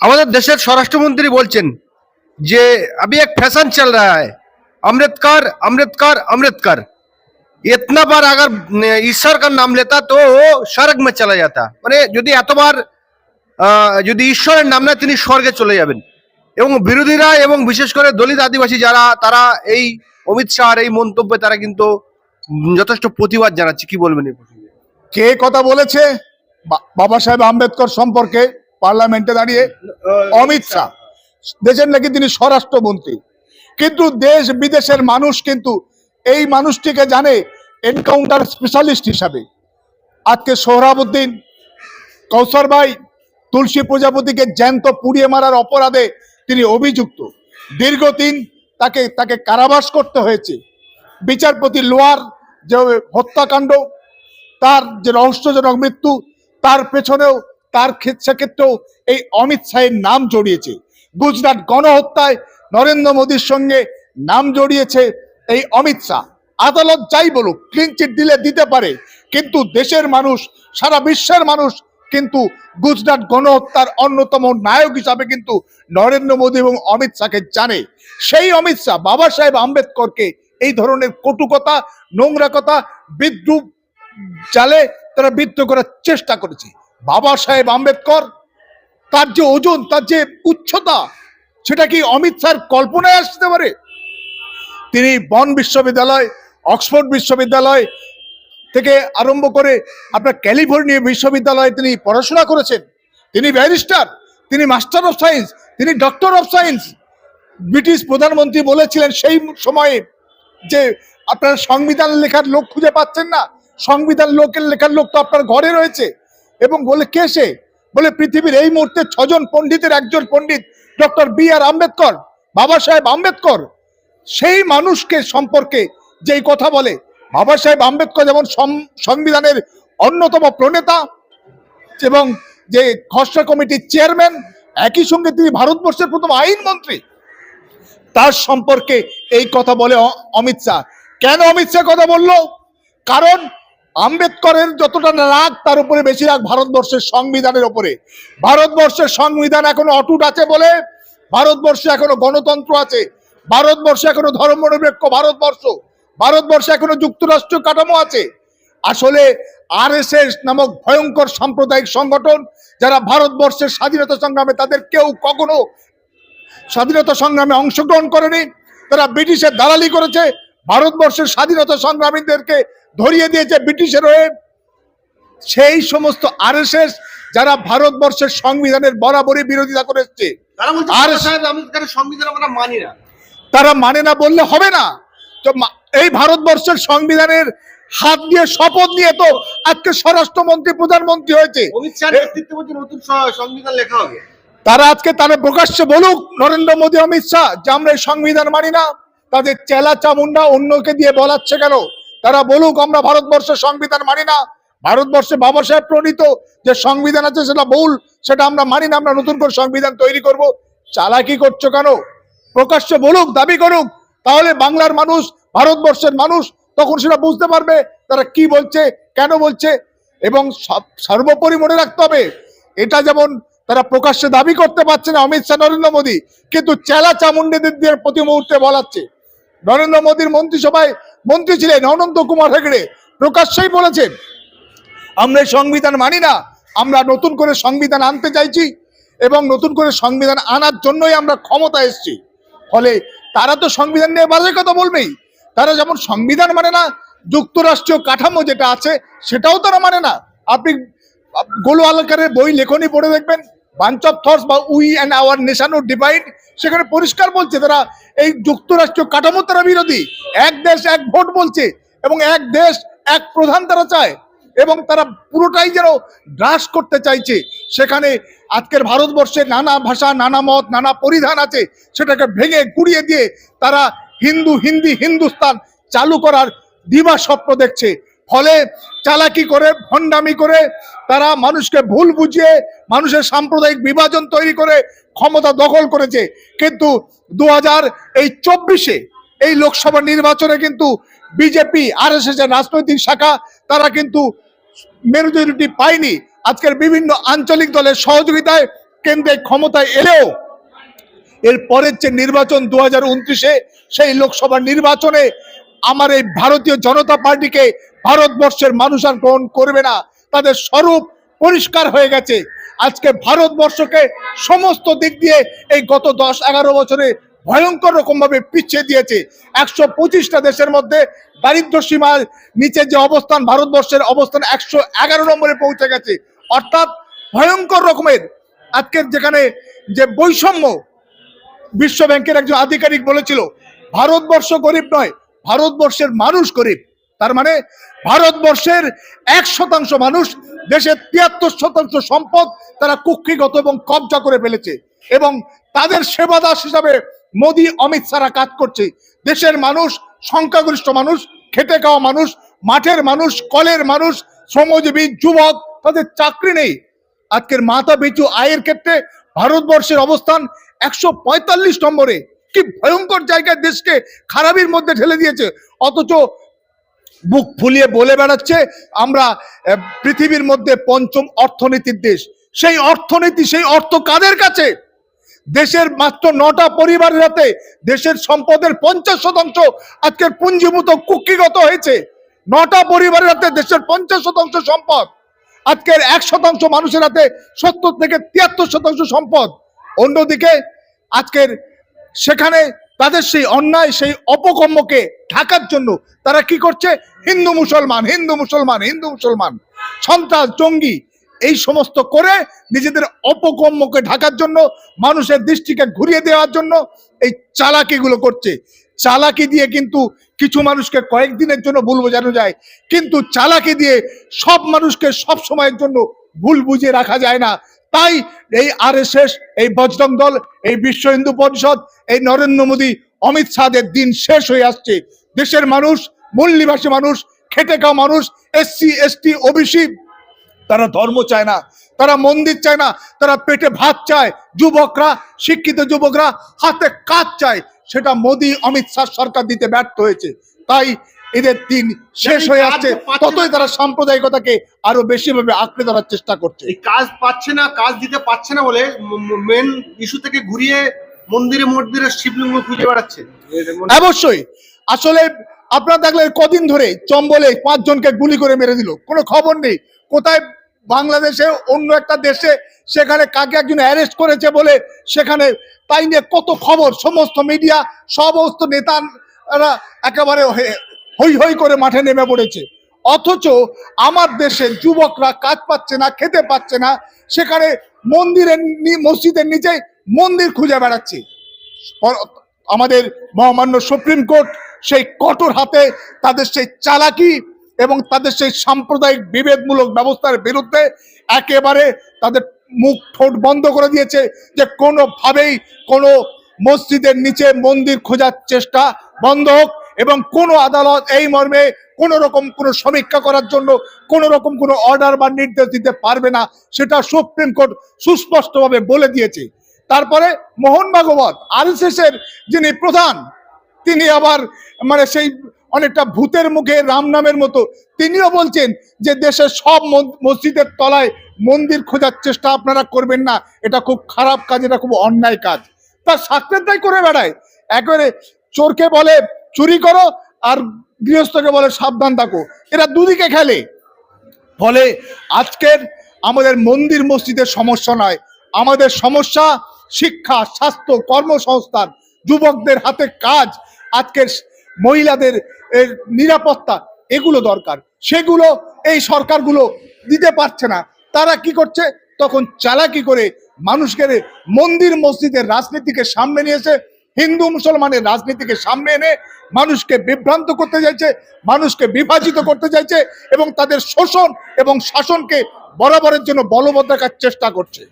আমাদের দেশের স্বরাষ্ট্রমন্ত্রী বলছেন যে अभी एक फैशन चल रहा है अमृतकर अमृतकर अमृतकर इतना बार अगर ईश्वर का नाम लेता तो वो স্বর্গ में चला जाता মানে যদি এতবার আহ, যদি ঈশ্বরের নাম নেয় তিনি স্বর্গে চলে যাবেন এবং বিরোধীরা এবং বিশেষ করে দলিত আদিবাসী যারা তারা এই অমিত শাহর এই মন্তব্যে তারা কিন্তু উম, যথেষ্ট প্রতিবাদ জানাচ্ছে কি বলবেন এই প্রসঙ্গে? কে কথা বলেছে বা- বাবা সাহেব আম্বেদকর সম্পর্কে পার্লামেন্টে দাঁড়িয়ে অমিত শাহ। দেশের নাকি তিনি স্বরাষ্ট্রমন্ত্রী। কিন্তু দেশ বিদেশের মানুষ কিন্তু এই মানুষটিকে জানে এনকাউন্টার স্পেশালিস্ট হিসাবে। আজকে সোহরাবুদ্দিন কৌসর ভাই, তুলসী প্রজাপতিকে জ্যান্ত পুড়িয়ে মারার অপরাধে তিনি অভিযুক্ত। দীর্ঘদিন তাকে তাকে কারাবাস করতে হয়েছে। বিচারপতি লোয়ার যে হত্যাকাণ্ড, তার যে রহস্যজনক মৃত্যু, তার পেছনেও তার ক্ষেত- সেক্ষেত্রেও এই অমিত শাহের নাম জড়িয়েছে। গুজরাট গণহত্যায় নরেন্দ্র মোদীর সঙ্গে নাম জড়িয়েছে এই অমিত শাহ। আদালত যাই বলুক ক্লিনচিট দিলে দিতে পারে, কিন্তু দেশের মানুষ, সারা বিশ্বের মানুষ কিন্তু গুজরাট গণহত্যার অন্যতম নায়ক হিসাবে কিন্তু নরেন্দ্র মোদী এবং অমিত শাহকে জানে। সেই অমিত শাহ, বাবা সাহেব আম্বেদকরকে এই ধরনের কটুকতা নোংরা কথা, বিদ্রুপ জালে তারা বিদ্ধ করার চেষ্টা করেছে। বাবা সাহেব আম্বেদকর, তার যে ওজন, তার যে উচ্চতা, সেটা কি অমিত শাহর কল্পনায় আসতে পারে? তিনি বন বিশ্ববিদ্যালয়, অক্সফোর্ড বিশ্ববিদ্যালয় থেকে আরম্ভ করে আপনার ক্যালিফোর্নিয়া বিশ্ববিদ্যালয়ে তিনি পড়াশোনা করেছেন। তিনি ব্যারিস্টার, তিনি মাস্টার অফ সায়েন্স, তিনি ডক্টর অফ সায়েন্স। ব্রিটিশ প্রধানমন্ত্রী বলেছিলেন সেই সময়ে যে আপনার সংবিধান লেখার লোক খুঁজে পাচ্ছেন না। সংবিধান লোকের লেখার লোক তো আপনার ঘরে রয়েছে। এবং বলে, কে সে? বলে, পৃথিবীর এই মুহূর্তে ছজন পণ্ডিতের একজন পণ্ডিত, doctor B R Ambedkar, Baba Saheb Ambedkar. সেই মানুষকে সম্পর্কে যেই কথা বলে, বাবা সাহেব আম্বেদকর যেমন সংবিধানের অন্যতম প্রণেতা এবং যে খসড়া কমিটির চেয়ারম্যান, একই সঙ্গে তিনি ভারতবর্ষের প্রথম আইনমন্ত্রী। তার সম্পর্কে এই কথা বলে অমিত শাহ। কেন অমিত শাহ কথা বলল? কারণ আম্বেদকরের যতটা রাগ, তার উপরে বেশি রাগ ভারতবর্ষের সংবিধানের উপরে। ভারতবর্ষের সংবিধান এখনও অটুট আছে বলে, ভারতবর্ষে এখনও গণতন্ত্র আছে, ভারতবর্ষে এখনও ধর্মনিরপেক্ষ ভারতবর্ষ, ভারতবর্ষে এখনও যুক্তরাষ্ট্র কাঠামো আছে। আসলে আরএসএস নামক ভয়ঙ্কর সাম্প্রদায়িক সংগঠন, যারা ভারতবর্ষের স্বাধীনতা সংগ্রামে তাদের কেউ কখনো স্বাধীনতা সংগ্রামে অংশগ্রহণ করেনি, তারা ব্রিটিশের দালালি করেছে, ভারতবর্ষের স্বাধীনতা সংগ্রামীদেরকে ধরিয়ে দিয়েছে ব্রিটিশের হয়ে। সেই সমস্ত আরএসএস যারা ভারতবর্ষের সংবিধানের বরাবরই বিরোধিতা করে এসছে তারা আর- মানি না। তারা মানে না বললে হবে না। তো এই ভারতবর্ষের সংবিধানের হাত দিয়ে শপথ নিয়ে তো আজকে স্বরাষ্ট্রমন্ত্রী প্রধানমন্ত্রী হয়েছে। নতুন সংবিধান লেখা হবে। তারা আজকে তারা প্রকাশ্যে বলুক নরেন্দ্র মোদী অমিত শাহ যে আমরা এই সংবিধান মানি না তাদের চেলা চামুন্ডা অন্যকে দিয়ে বলাচ্ছে কেন? তারা বলুক, আমরা ভারতবর্ষের সংবিধান মানি না। ভারতবর্ষে বাবা সাহেব প্রণীত যে সংবিধান আছে, সেটা ভুল, সেটা আমরা মানি না, আমরা নতুন করে সংবিধান তৈরি করব। চালাকি করছ কেন? প্রকাশ্যে বলুক, দাবি করুক, তাহলে বাংলার মানুষ, ভারতবর্ষের মানুষ তখন সেটা বুঝতে পারবে, তারা কি বলছে, কেন বলছে। এবং সর্বোপরি মনে রাখতে হবে, এটা যেমন তারা প্রকাশ্যে দাবি করতে পারছে না, অমিত শাহ, নরেন্দ্র মোদী, কিন্তু চেলা চামুন্ডিদের প্রতি মুহূর্তে বলাচ্ছে। নরেন্দ্র মোদীর মন্ত্রিসভায় মন্ত্রী ছিলেন অনন্ত কুমার হেগড়ে। প্রকাশ্যেই বলেছেন, আমরা সংবিধান মানি না, আমরা নতুন করে সংবিধান আনতে চাইছি এবং নতুন করে সংবিধান আনার জন্যই আমরা ক্ষমতা এসেছি। ফলে তারা তো সংবিধান নিয়ে বাজে কথা বলবেই। তারা যেমন সংবিধান মানে না, যুক্তরাষ্ট্রীয় কাঠামো যেটা আছে সেটাও তারা মানে না। আপনি গোলু আলকারের বই লেখনি পড়ে দেখবেন বাঞ্চ অফ থটস বা we and our nation divide সেখানে পরিষ্কার বলছে তারা, এই যুক্তরাষ্ট্রীয় কাঠামো তারা বিরোধী। এক দেশ এক ভোট বলছে, এবং এক দেশ এক প্রধান তারা চায়, এবং তারা পুরোটাই যেন গ্রাস করতে চাইছে। সেখানে আজকের ভারতবর্ষে নানা ভাষা, নানা মত, নানা পরিধান আছে, সেটাকে ভেঙে গুড়িয়ে দিয়ে তারা হিন্দু, হিন্দি, হিন্দুস্তান চালু করার দিবা স্বপ্ন দেখছে। ফলে চালাকি করে, ভণ্ডামি করে, তারা মানুষকে ভুল বুঝিয়ে, মানুষের সাম্প্রদায়িক বিভাজন তৈরি করে ক্ষমতা দখল করেছে। কিন্তু দু হাজার এই চব্বিশে এই লোকসভা নির্বাচনে কিন্তু বিজেপি আর এস রাজনৈতিক শাখা, তারা কিন্তু মেজরিটি পায়নি। আজকের বিভিন্ন আঞ্চলিক দলের সহযোগিতায় কেন্দ্রে ক্ষমতায় এলেও এর পরের যে নির্বাচন দু সেই লোকসভা নির্বাচনে আমার এই ভারতীয় জনতা পার্টিকে ভারতবর্ষের মানুষ আর গ্রহণ করবে না। তাদের স্বরূপ পরিষ্কার হয়ে গেছে। আজকে ভারতবর্ষকে সমস্ত দিক দিয়ে এই গত দশ এগারো বছরে ভয়ঙ্কর রকম ভাবে পিছিয়ে দিয়েছে। একশো পঁচিশটা দেশের মধ্যে দারিদ্র সীমার নিচে যে অবস্থান, ভারতবর্ষের অবস্থান একশো এগারো নম্বরে পৌঁছে গেছে। অর্থাৎ ভয়ঙ্কর রকমের। আজকের যেখানে যে বৈষম্য বিশ্ব ব্যাংকের একজন আধিকারিক বলেছিল, ভারতবর্ষ গরিব নয়, ভারতবর্ষের মানুষ গরিব। তার মানে ভারতবর্ষের এক শতাংশ মানুষ দেশের তিয়াত্তর শতাংশ সম্পদ তারা কুক্ষিগত এবং কবজা করে ফেলেছে। এবং তাদের সেবাদাস হিসাবে মোদী, অমিত শাহরা কাজ করছে। দেশের মানুষ, সংখ্যাগরিষ্ঠ মানুষ, খেটে খাওয়া মানুষ, মাঠের মানুষ, কলের মানুষ, শ্রমজীবী, যুবক, তাদের চাকরি নেই। আজকের মাথা পিছু আয়ের ক্ষেত্রে ভারতবর্ষের অবস্থান একশো পঁয়তাল্লিশ নম্বরে। কি ভয়ঙ্কর জায়গায় দেশকে খারাপির মধ্যে ঠেলে দিয়েছে। অথচ বুক ফুলিয়ে বলে বেড়াচ্ছে, আমরা পৃথিবীর মধ্যে পঞ্চম অর্থনীতির দেশ। সেই অর্থনীতি, সেই অর্থ কাদের কাছে? দেশের মাত্র নটা পরিবারের হাতে দেশের সম্পদের পঞ্চাশ শতাংশ আজকের পুঞ্জীভূত কুক্ষিগত হয়েছে। নটা পরিবারের হাতে দেশের পঞ্চাশ শতাংশ সম্পদ, আজকের এক শতাংশ মানুষের হাতে সত্তর থেকে তিয়াত্তর শতাংশ সম্পদ। অন্যদিকে, আজকের সেখানে তাদের সেই অন্যায়, সেই অপকর্মকে ঢাকার জন্য তারা কি করছে? হিন্দু মুসলমান হিন্দু মুসলমান হিন্দু মুসলমান, সন্ত্রাস, জঙ্গি, এই সমস্ত করে নিজেদের অপকর্মকে ঢাকার জন্য, মানুষের দৃষ্টিকে ঘুরিয়ে দেওয়ার জন্য এই চালাকিগুলো করছে। চালাকি দিয়ে কিন্তু কিছু মানুষকে কয়েকদিনের জন্য ভুল বোঝানো যায়, কিন্তু চালাকি দিয়ে সব মানুষকে সব সময়ের জন্য ভুল বুঝিয়ে রাখা যায় না। তাই এই আরএসএস, এই বজরং দল, এই বিশ্ব হিন্দু পরিষদ, এই নরেন্দ্র মোদী, অমিত শাহদের দিন শেষ হয়ে আসছে। দেশের মানুষ মূল নিবাসী মানুষ, খেটে খাওয়া মানুষ এসসি এসটি ওবিসি তারা ধর্ম চায় না, তারা মন্দির চায় না, তারা পেটে ভাত চায়, যুবকরা, শিক্ষিত যুবকরা হাতে কাজ চায়, সেটা মোদী, অমিত শাহ সরকার দিতে ব্যর্থ হয়েছে। তাই এদের দিন শেষ হয়ে আসছে ততই তারা সাম্প্রদায়িকতাকে আরও বেশি ভাবে আঁকড়ে ধরার চেষ্টা করছে। এই কাজ পাচ্ছে না কাজ দিতে পারছে না বলে মেন ইস্যু থেকে ঘুরিয়ে মন্দিরে মন্দিরে শিবলিঙ্গ খুঁজে বেড়াচ্ছে। অবশ্যই। আসলে আপনারা দেখলেন কদিন ধরে চম্বলে পাঁচজনকে গুলি করে মেরে দিল। কোনো খবর নেই। কোথায় বাংলাদেশে অন্য একটা দেশে সেখানে কাকে একজন অ্যারেস্ট করেছে বলে সেখানে তাই নিয়ে কত খবর সমস্ত মিডিয়া সমস্ত নেতারা একেবারে হই হই করে মাঠে নেমে পড়েছে। অথচ আমার দেশের যুবকরা কাজ পাচ্ছে না, খেতে পাচ্ছে না, সেখানে মন্দিরের মসজিদের নিচে মন্দির খুঁজে বেড়াচ্ছে। আমাদের মহামান্য সুপ্রিম কোর্ট সেই কঠোর হাতে তাদের সেই চালাকি এবং তাদের সেই সাম্প্রদায়িক বিভেদমূলক ব্যবস্থার বিরুদ্ধে একেবারে তাদের মুখ ঠোঁট বন্ধ করে দিয়েছে যে কোনোভাবেই কোনো মসজিদের নিচে মন্দির খোঁজার চেষ্টা বন্ধ হোক। এবং কোনো আদালত এই মর্মে কোনো রকম কোনো সমীক্ষা করার জন্য কোনো রকম কোনো অর্ডার বা নির্দেশ দিতে পারবে না, সেটা সুপ্রিম কোর্ট সুস্পষ্টভাবে বলে দিয়েছে। তারপরে মোহন ভাগবত আরএসএস এর যিনি প্রধান, তিনি আবার মানে সেই অনেকটা ভূতের মুখে রাম নামের মতো, তিনিও বলছেন যে দেশের সব মসজিদের তলায় মন্দির খোঁজার চেষ্টা আপনারা করবেন না, এটা খুব খারাপ কাজ, এটা খুব অন্যায় কাজ। তার সাক্ষাৎটাই করে বেড়ায়। একবারে চোরকে বলে চুরি করো আর গৃহস্থকে বলে সাবধান থাকো। এরা দুদিকে খেলে। ফলে আজকের আমাদের মন্দির মসজিদের সমস্যা নয়। আমাদের সমস্যা শিক্ষা, স্বাস্থ্য, কর্মসংস্থান, যুবকদের হাতে কাজ, আজকের মহিলাদের নিরাপত্তা, এগুলো দরকার। সেগুলো এই সরকারগুলো দিতে পারছে না। তারা কি করছে? তখন চালাকি করে মানুষকে মন্দির মসজিদের রাজনীতিকে সামনে নিয়ে এসে হিন্দু মুসলমানের রাজনীতিকে সামনে এনে মানুষকে বিভ্রান্ত করতে চাইছে, মানুষকে বিভাজিত করতে চাইছে এবং তাদের শোষণ এবং শাসনকে বরাবরের জন্য বলবৎ রাখার চেষ্টা করছে।